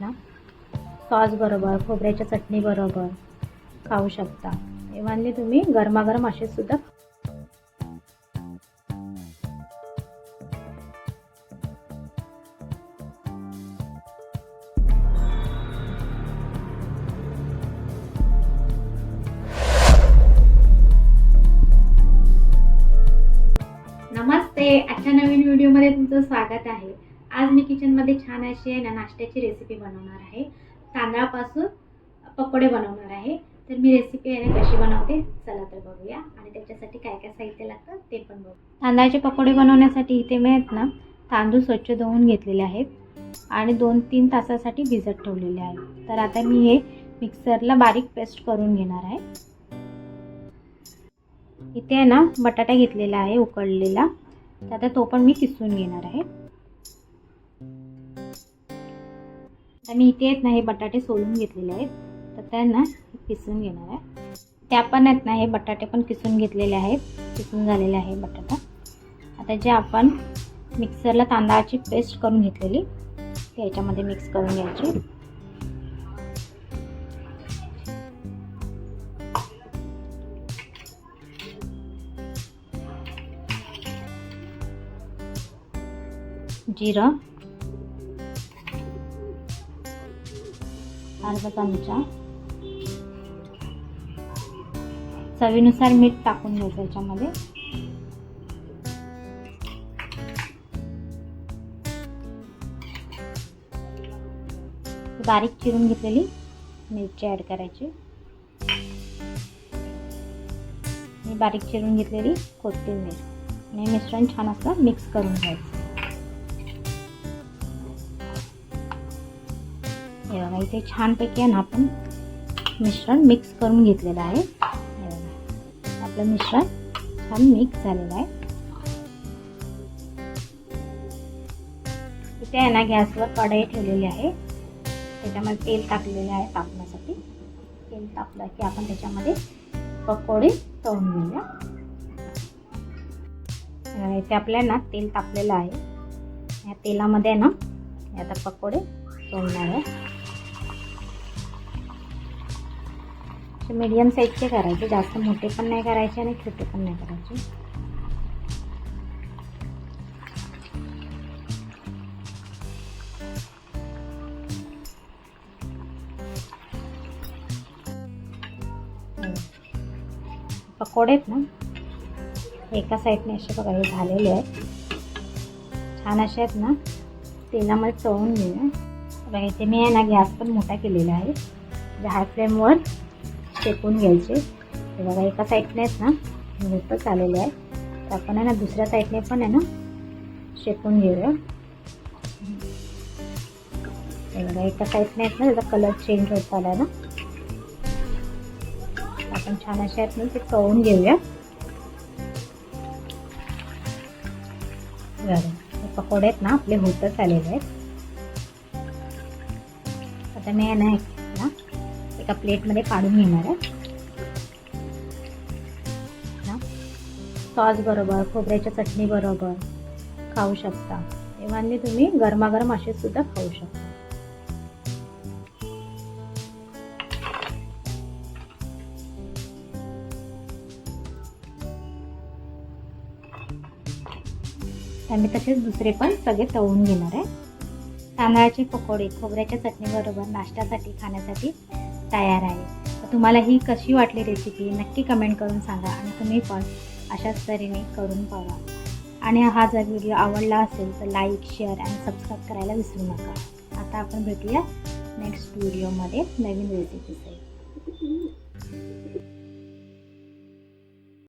ना? सॉस बरोबर खोबऱ्याच्या चटणी बरोबर. खाऊ शकता. इव्हनली तुम्ही गरमागरम असे सुद्धा नमस्ते. आजच्या नवीन व्हिडिओमध्ये तुमचं स्वागत आहे. आज मी किचनमध्ये छान अशी आहे ना नाश्त्याची रेसिपी बनवणार आहे. तांदळापासून पकोडे बनवणार आहे. तर मी रेसिपी आहे ना कशी बनवते चला तर बघूया. आणि त्याच्यासाठी काय काय साहित्य लागतं ते पण बघू. तांदळाचे पकोडे बनवण्यासाठी इथे मी आहेत ना तांदूळ स्वच्छ धुवून घेतलेले आहेत. आणि दोन तीन तासासाठी भिजत ठेवलेले आहेत. तर आता मी हे मिक्सरला बारीक पेस्ट करून घेणार आहे. इथे आहे ना बटाटा घेतलेला आहे उकडलेला. तर आता तो पण मी किसून घेणार आहे. आता मी इथे आहेत ना हे बटाटे सोलून घेतलेले आहेत. तर त्यांना किसून घेणार आहे. त्या पण आहेत ना हे बटाटे पण किसून घेतलेले आहेत. किसून झालेले आहे बटाटा. आता जे आपण मिक्सरला तांदळाची पेस्ट करून घेतलेली ते याच्यामध्ये मिक्स करून घ्यायची. जिरं. अर्धा चमचा. चवीनुसार मीठ टाकून घ्यायचं याच्यामध्ये बारीक चिरून घेतलेली मिरची ॲड करायची. बारीक चिरून घेतलेली कोथिंबीर. आणि मिश्रण छान असं मिक्स करून घ्यायचं. हे बघा इथे छानपैकी आहे ना आपण मिश्रण मिक्स करून घेतलेलं आहे. हे बघा आपलं मिश्रण छान मिक्स झालेलं आहे. इथे आहे ना गॅसवर कढई ठेवलेली आहे. त्याच्यामध्ये तेल टाकलेले आहे तापण्यासाठी. तेल तापलं की आपण त्याच्यामध्ये पकोडे तळून घेऊया. इथे आपल्या ना तेल तापलेलं आहे. या तेलामध्ये ना आता पकोडे तळणार आहे. मीडियम साईजचे करायचे. जास्त मोठे पण नाही करायचे आणि छोटे पण नाही करायचे. पकोडे आहेत ना? एका साईडने असे बघा हे झालेले आहेत. छान असे आहेत ना? तेलामध्ये चवून घेऊया. बघा इथे मी आहे ना गॅस पण मोठा केलेला आहे. म्हणजे हाय फ्लेमवर शेकून घ्यायचे. हे बघा एका साईडने आहेत ना होतच आलेले आहे. तर आपण आहे ना दुसऱ्या साईडने पण आहे ना शेकून घेऊया. हे बघा एका साईडने आहेत ना त्याचा कलर चेंज होत आला ना. आपण छान असे आहेत ना ते तळून घेऊया. बरं पकोडे आहेत ना आपले होतच आलेले आहेत. आता मी आहे ना ना एका प्लेटमध्ये काढून घेणार आहे. सॉस बरोबर खोबऱ्याच्या चटणी बरोबर खाऊ शकता. इव्हनली तुम्ही गरमागरम असे सुद्धा खाऊ शकता. आम्ही तसेच दुसरे पण सगळे तळून घेणार आहे. तांदळाचे पकोडे खोबऱ्याच्या चटणीबरोबर नाश्त्यासाठी खाण्यासाठी तयार आहे. तर तुम्हाला ही कशी वाटली रेसिपी नक्की कमेंट करून सांगा आणि तुम्ही पण अशाच तऱ्हेने करून पाहा. आणि हा जर व्हिडिओ आवडला असेल तर लाईक शेअर आणि सबस्क्राईब करायला विसरू नका. आता आपण भेटूया नेक्स्ट व्हिडिओमध्ये नवीन रेसिपीसाठी